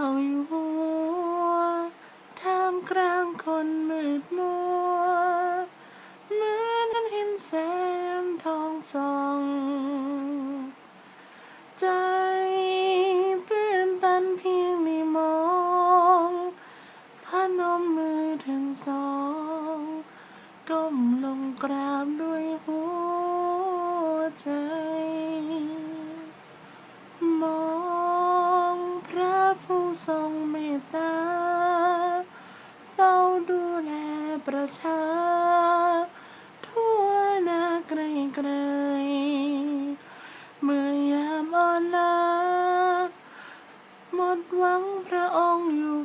าอยู่หัวท่ามกลางคนมืดมัวเหมือนนั้นเห็นแสงทองส่อง ใจตื่นตันเพียงได้มองพนมมือถึงสองก้มลงกราบด้วยหัวใจ ทรงเมตตาเฝ้าดูแลประชา ทั่วนาไกลไกลเมื่อยามอ่อนล้าหมดหวังพระองค์อยู่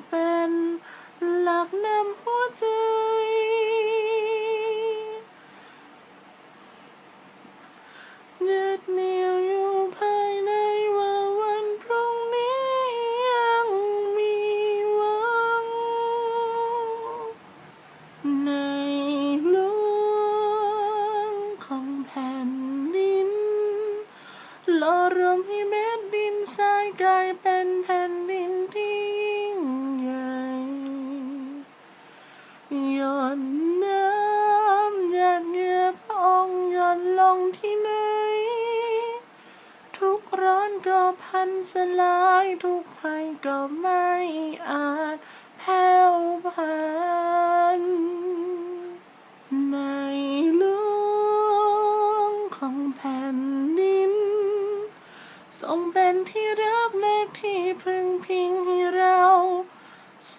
พันสลายทุกภัยก็ไม่อาจแผ่วพันในหลวงของแผ่นดิน ทรงเป็นที่รักและที่พึ่งพิงให้เราแส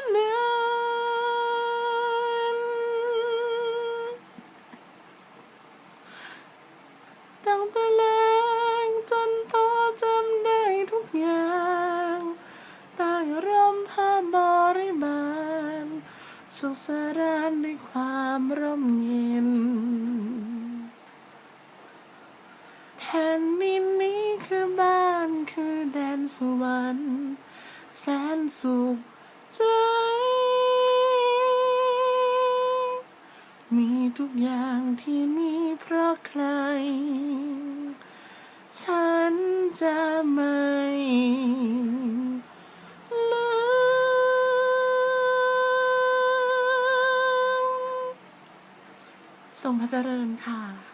นนานตั้งแต่ สุขสรานด้วยความร่มเย็นแผ่นดินนี้คือบ้านคือแดนสวรรค์แสนสุขใจ มีทุกอย่างที่มีเพราะใคร ฉันจะไม่ ทรงพระเจริญค่ะ